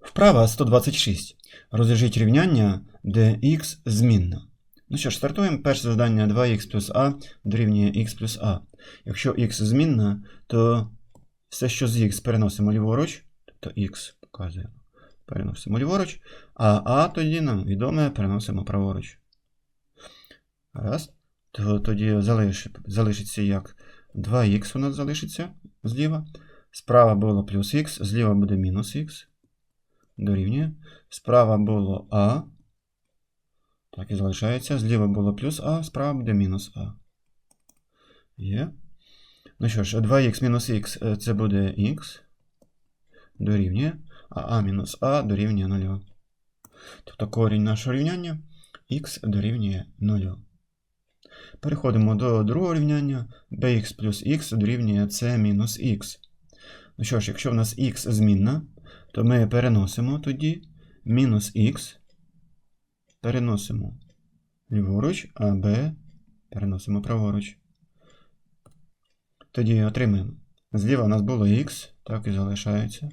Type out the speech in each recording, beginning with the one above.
Вправа 126. Розв'яжіть рівняння, де х змінна. Ну що ж, стартуємо. Перше завдання 2х плюс а дорівнює х плюс а. Якщо х змінна, то все, що з х переносимо ліворуч, тобто х показуємо, переносимо ліворуч, а а тоді нам відоме переносимо праворуч. Раз. То тоді залиш, залишиться як 2х у нас залишиться зліва. Справа було плюс х, зліва буде мінус х. Дорівнює. Справа було а. Так і залишається. Зліва було плюс а, справа буде мінус а. Є. Ну що ж, 2х мінус х це буде х. Дорівнює. А а мінус а дорівнює 0. Тобто корінь нашого рівняння х дорівнює 0. Переходимо до другого рівняння. bx плюс х дорівнює c мінус х. Ну що ж, якщо в нас х змінна, то ми переносимо тоді мінус х, переносимо ліворуч, а b переносимо праворуч. Тоді отримаємо. Зліва у нас було х, так і залишається.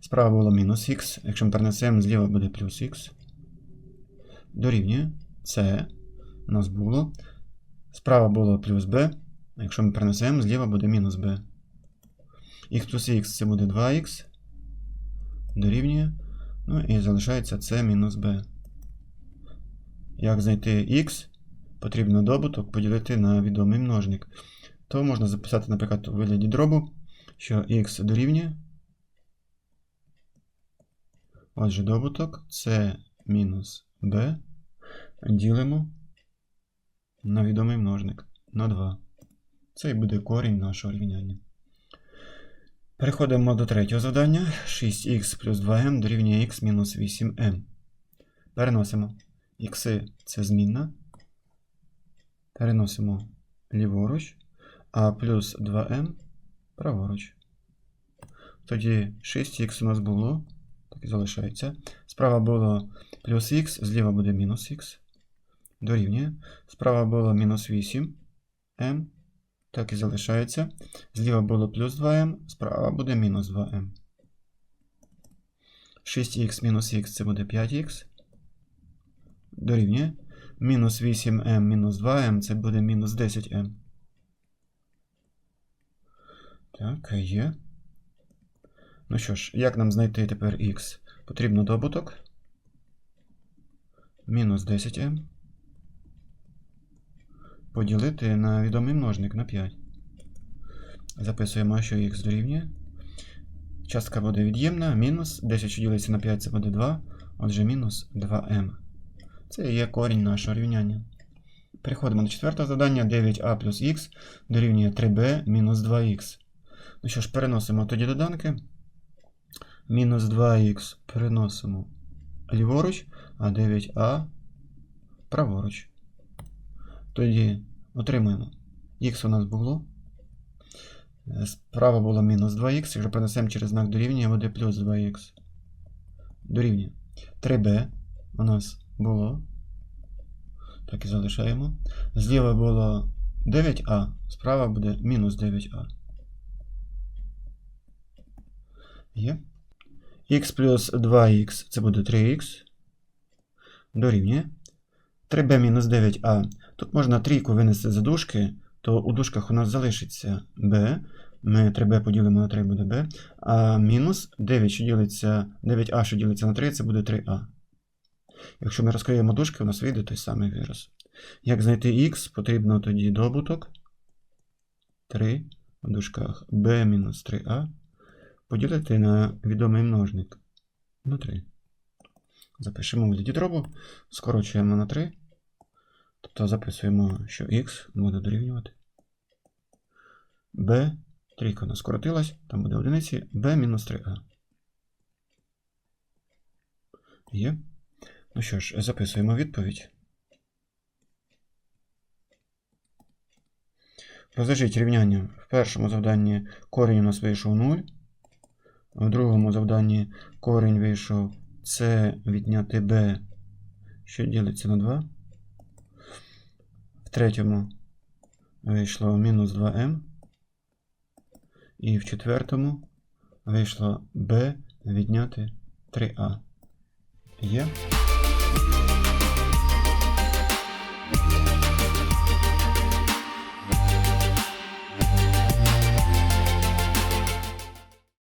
Справа було мінус х. Якщо ми перенесемо, зліва буде плюс х. Дорівнює це у нас було. Справа було плюс b. Якщо ми перенесемо, зліва буде мінус b. Х плюс х це буде 2х. Дорівнює. Ну і залишається c мінус b. Як знайти х? Потрібно добуток поділити на відомий множник. То можна записати, наприклад, у вигляді дробу, що х дорівнює. Отже, добуток c мінус b ділимо на відомий множник на 2. Це і буде корінь нашого рівняння. Переходимо до третього завдання. 6х плюс 2m дорівнює х мінус 8m. Переносимо х це змінна. Переносимо ліворуч, а плюс 2m праворуч. Тоді 6х у нас було, так і залишається. Справа було плюс х, зліва буде мінус х. Дорівнює. Справа було мінус 8m. Так і залишається. Зліва було плюс 2m, справа буде мінус 2m. 6х мінус х це буде 5х. Дорівнює. Мінус 8m мінус 2m це буде мінус 10m. Так, є. Ну що ж, як нам знайти тепер х? Потрібно добуток. Мінус 10m поділити на відомий множник на 5. Записуємо, що х дорівнює. Частка буде від'ємна, мінус 10, що ділиться на 5, це буде 2, отже, мінус 2m. Це є корінь нашого рівняння. Переходимо до четвертого завдання. 9а плюс х дорівнює 3b мінус 2х. Ну що ж, переносимо тоді доданки. Мінус 2х переносимо ліворуч, а 9а праворуч. Тоді отримуємо. Х у нас було. Справа було мінус 2х. Якщо перенесемо через знак дорівнює, буде плюс 2х. Дорівнює. 3b у нас було. Так і залишаємо. Зліва було 9а, справа буде мінус 9а. Є. Х плюс 2х це буде 3х. Дорівнює. 3b мінус 9а. Тут можна трійку винести за дужки, то у дужках у нас залишиться b. Ми 3b поділимо на 3 буде b. А мінус 9, що ділиться, 9а, що ділиться на 3, це буде 3а. Якщо ми розкриємо дужки, у нас вийде той самий вираз. Як знайти х, потрібно тоді добуток 3 у дужках b мінус 3а поділити на відомий множник на 3. Запишемо в дробу, скорочуємо на 3. Тобто записуємо, що х буде дорівнювати. b, трійка у нас скоротилась, там буде одиниці, b мінус 3a. Є. Ну що ж, записуємо відповідь. Розв'яжіть рівняння. В першому завданні корінь у нас вийшов 0. В другому завданні корінь вийшов c відняти b, що ділиться на 2. Третьому вийшло мінус 2m. І в четвертому вийшло b відняти 3а. Є.